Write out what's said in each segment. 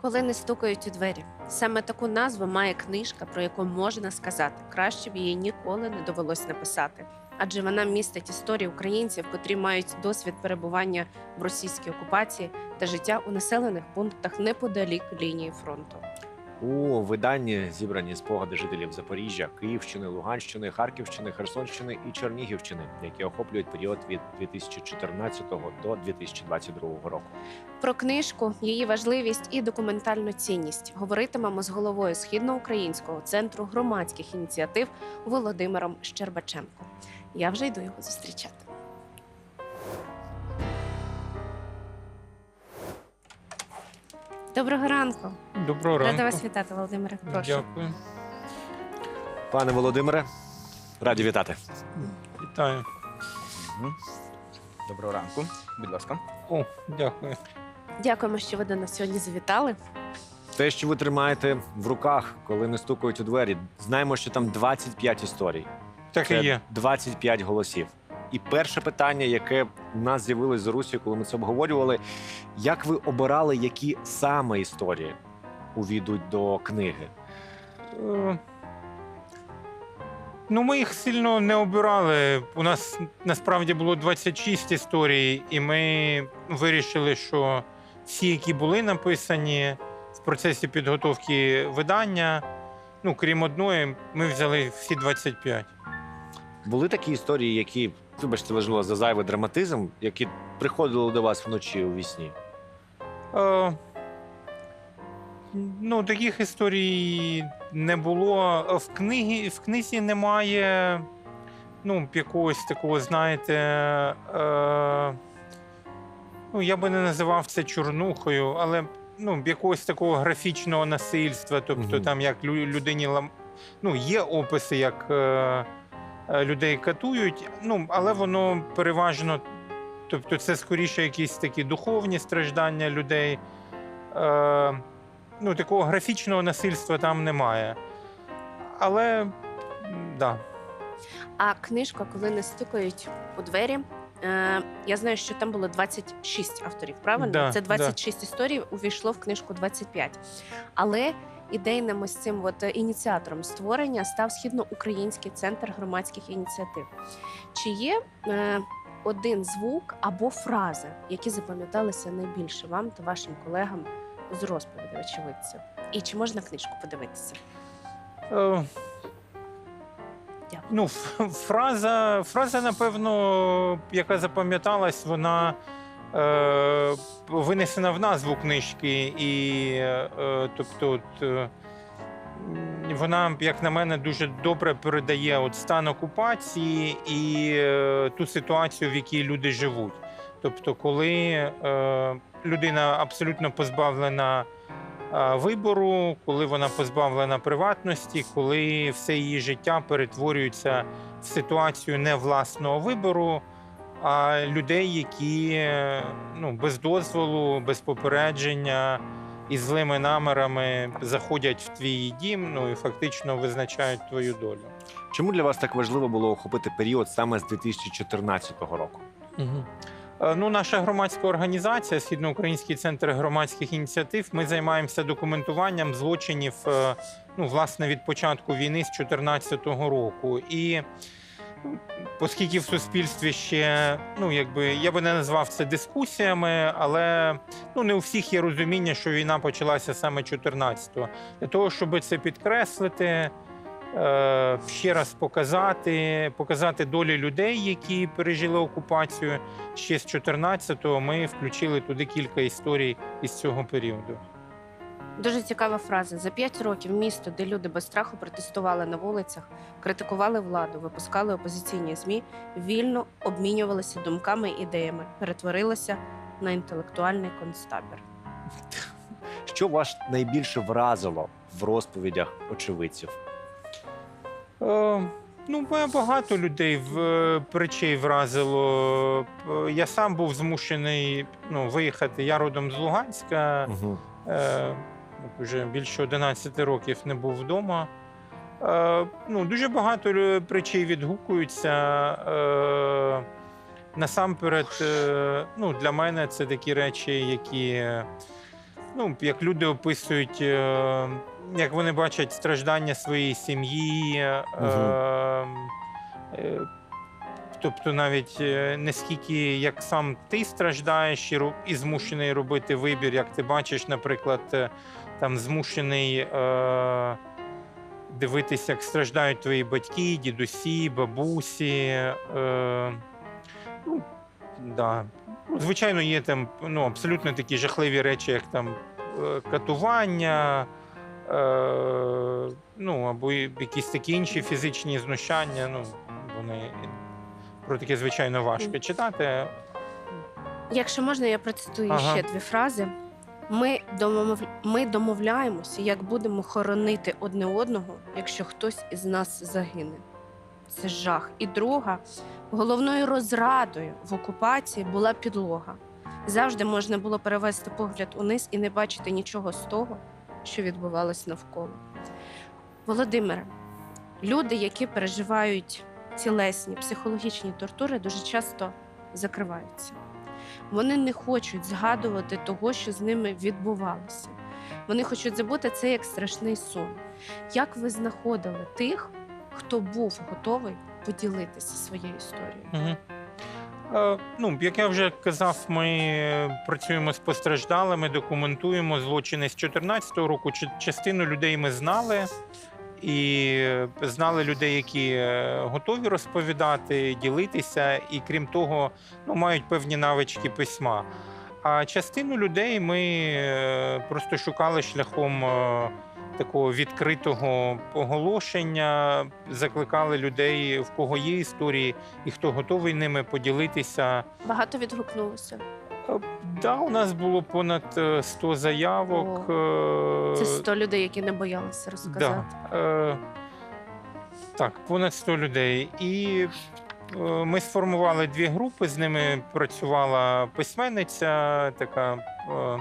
Коли не стукають у двері. Саме таку назву має книжка, про яку можна сказати, краще б її ніколи не довелось написати. Адже вона містить історії українців, котрі мають досвід перебування в російській окупації та життя у населених пунктах неподалік лінії фронту. У виданні зібрані спогади жителів Запоріжжя, Київщини, Луганщини, Харківщини, Херсонщини і Чернігівщини, які охоплюють період від 2014 до 2022 року. Про книжку, її важливість і документальну цінність говоритимемо з головою східноукраїнського центру громадських ініціатив Володимиром Щербаченко. Я вже йду його зустрічати. Доброго ранку. Доброго Рада вас вітати, Володимире. Прошу. Дякую. Пане Володимире, раді вітати. Вітаю. Мгм. Доброго ранку, будь ласка. О, дякую. Дякуємо, що ви до нас сьогодні завітали. Те, що ви тримаєте в руках, коли не стукають у двері, знаємо, що там 25 історій. Так і Це є. 25 голосів. І перше питання, яке у нас з'явилось з Русі, коли ми це обговорювали: як ви обирали, які саме історії увійдуть до книги? Е, Ну, ми їх сильно не обирали. У нас насправді було 26 історій, і ми вирішили, що всі, які були написані в процесі підготовки видання, ну, крім одної, ми взяли всі 25. Були такі історії, які, вибачте, важливо за зайвий драматизм, які приходили до вас вночі у вісні? Е, ну, таких історій не було. В, книгі, в книзі немає ну, якогось такого, знаєте. Е, ну, я би не називав це чорнухою, але ну, якогось такого графічного насильства. Тобто, Мгм. там як людині лам... ну, є описи, як е, людей катують, ну, але воно переважно Тобто це скоріше якісь такі духовні страждання людей. Е, ну, такого графічного насильства там немає. Але да. А книжка, коли не стукають у двері. Е, я знаю, що там було 26 авторів, правильно? Да, Це да. 26 історій, увійшло в книжку 25. Але ідейним ось цим от е, ініціатором створення став східноукраїнський центр громадських ініціатив. Чи є е, один звук або фраза, які запам'яталися найбільше вам та вашим колегам з розповіді очевидців? І чи можна книжку подивитися? Е, Дякую. ну, фраза, фраза, напевно, яка запам'яталась, вона винесена в назву книжки. І, е, тобто, от, е, вона, як на мене, дуже добре передає от стан окупації і е, ту ситуацію, в якій люди живуть. Тобто, коли е, людина абсолютно позбавлена е, вибору, коли вона позбавлена приватності, коли все її життя перетворюється в ситуацію не власного вибору, а людей, які ну, без дозволу, без попередження і злими намірами заходять в твій дім, ну і фактично визначають твою долю. Чому для вас так важливо було охопити період саме з 2014 року? Е, Ну, наша громадська організація, Східноукраїнський центр громадських ініціатив, ми займаємося документуванням злочинів е, ну, власне, від початку війни з 2014 року. І оскільки в суспільстві ще, ну якби я би не назвав це дискусіями, але ну не у всіх є розуміння, що війна почалася саме 14-го. Для того, щоб це підкреслити, е, ще раз показати, показати долі людей, які пережили окупацію ще з 14-го, ми включили туди кілька історій із цього періоду. Дуже цікава фраза. За п'ять років місто, де люди без страху протестували на вулицях, критикували владу, випускали опозиційні змі, вільно обмінювалися думками і ідеями, перетворилося на інтелектуальний концтабір. Що вас найбільше вразило в розповідях очевидців? Е, ну, мене багато людей в е, речей вразило. Е, Я сам був змушений ну, виїхати. Я родом з Луганська. Угу. Е, вже більше 11 років не був вдома. Е, ну, дуже багато речей відгукуються. Е, насамперед, е, ну, для мене це такі речі, які. ну, як люди описують, е, як вони бачать страждання своєї сім'ї. е, е, Тобто навіть не скільки як сам ти страждаєш і змушений робити вибір, як ти бачиш, наприклад, е, там змушений е, дивитися, як страждають твої батьки, дідусі, бабусі. Е, ну, да. Ну, Звичайно, є там ну, абсолютно такі жахливі речі, як там е, катування, е, ну, або якісь такі інші фізичні знущання. Ну, вони про таке, звичайно, важко читати. Якщо можна, я процитую Ага. ще дві фрази. Ми, домов... Ми домовляємося, як будемо хоронити одне одного, якщо хтось із нас загине. Це жах. І друга головною розрадою в окупації була підлога. Завжди можна було перевести погляд униз і не бачити нічого з того, що відбувалось навколо. Володимире, люди, які переживають тілесні, психологічні тортури, дуже часто закриваються. Вони не хочуть згадувати того, що з ними відбувалося. Вони хочуть забути це як страшний сон. Як ви знаходили тих, хто був готовий поділитися своєю історією? Угу. Е, ну, як я вже казав, ми працюємо з постраждалими, документуємо злочини з 2014 року. Частину людей ми знали. І знали людей, які е, готові розповідати, ділитися, і крім того, ну, мають певні навички письма. А частину людей ми е, просто шукали шляхом е, такого відкритого оголошення, закликали людей, в кого є історії, і хто готовий ними поділитися. Багато відгукнулося. Е, Да, у нас було понад е, 100 заявок. е, Це 100 людей, які не боялися розказати. Да. Е, так, понад 100 людей. І е, ми сформували дві групи. З ними працювала письменниця, така е,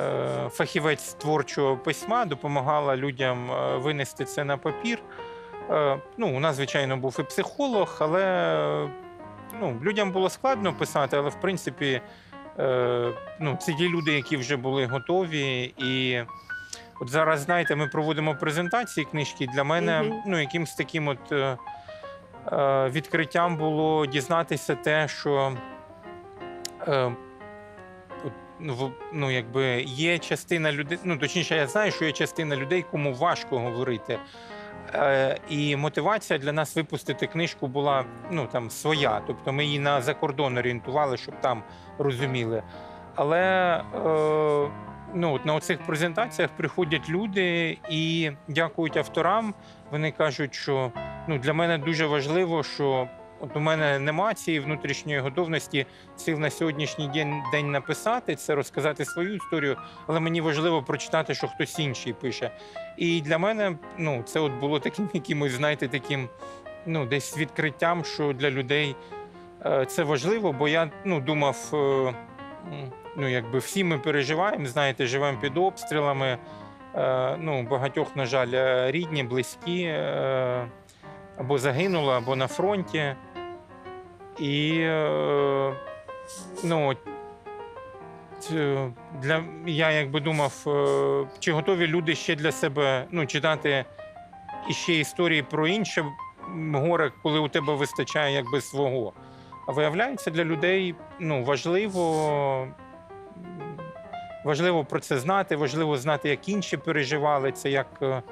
е, фахівець творчого письма, допомагала людям е, винести це на папір. Е, ну, у нас, звичайно, був і психолог, але е, ну, людям було складно писати, але в принципі. Е, ну, це ті люди, які вже були готові. І от зараз, знаєте, ми проводимо презентації книжки. Для мене Мгм. ну, якимсь таким от е, е, відкриттям було дізнатися те, що е, от, ну, в- ну, якби є частина людей, ну точніше, я знаю, що є частина людей, кому важко говорити. Е, і мотивація для нас випустити книжку була ну там своя. Тобто ми її на закордон орієнтували, щоб там розуміли. Але е, ну, от на оцих презентаціях приходять люди і дякують авторам. Вони кажуть, що ну, для мене дуже важливо, що от у мене нема цієї внутрішньої готовності сил на сьогоднішній день, день написати це, розказати свою історію, але мені важливо прочитати, що хтось інший пише. І для мене ну, це от було таким якимось, знаєте, таким ну, десь відкриттям, що для людей е, це важливо, бо я ну, думав, е, ну, якби всі ми переживаємо, знаєте, живемо під обстрілами. Е, ну, багатьох, на жаль, рідні, близькі або загинули, або на фронті. І е, ну, е, для, я якби думав, е, чи готові люди ще для себе ну, читати іще історії про інше горе, коли у тебе вистачає якби свого. А виявляється, для людей ну, важливо, важливо про це знати, важливо знати, як інші переживали це, як е,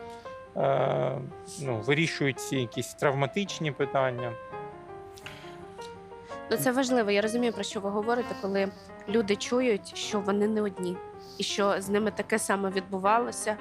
ну, вирішують ці якісь травматичні питання. Ну це важливо. Я розумію, про що ви говорите, коли люди чують, що вони не одні, і що з ними таке саме відбувалося,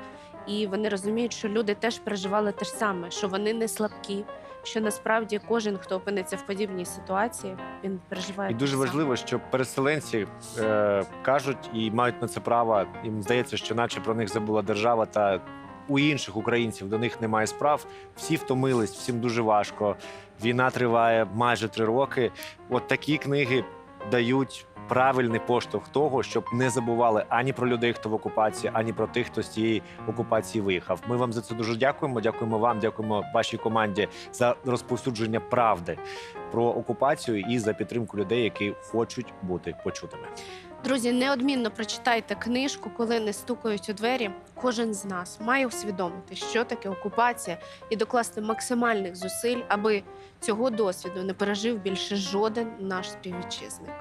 і вони розуміють, що люди теж переживали те ж саме, що вони не слабкі. Що насправді кожен, хто опиниться в подібній ситуації, він переживає І дуже саме. важливо, що переселенці е, кажуть і мають на це право. Їм здається, що наче про них забула держава, та у інших українців до них немає справ. Всі втомились, всім дуже важко. Війна триває майже три роки. От такі книги дають правильний поштовх того, щоб не забували ані про людей, хто в окупації, ані про тих, хто з цієї окупації виїхав. Ми вам за це дуже дякуємо. Дякуємо вам, дякуємо вашій команді за розповсюдження правди про окупацію і за підтримку людей, які хочуть бути почутими. Друзі, неодмінно прочитайте книжку, коли не стукають у двері. Кожен з нас має усвідомити, що таке окупація, і докласти максимальних зусиль, аби цього досвіду не пережив більше жоден наш співвітчизник.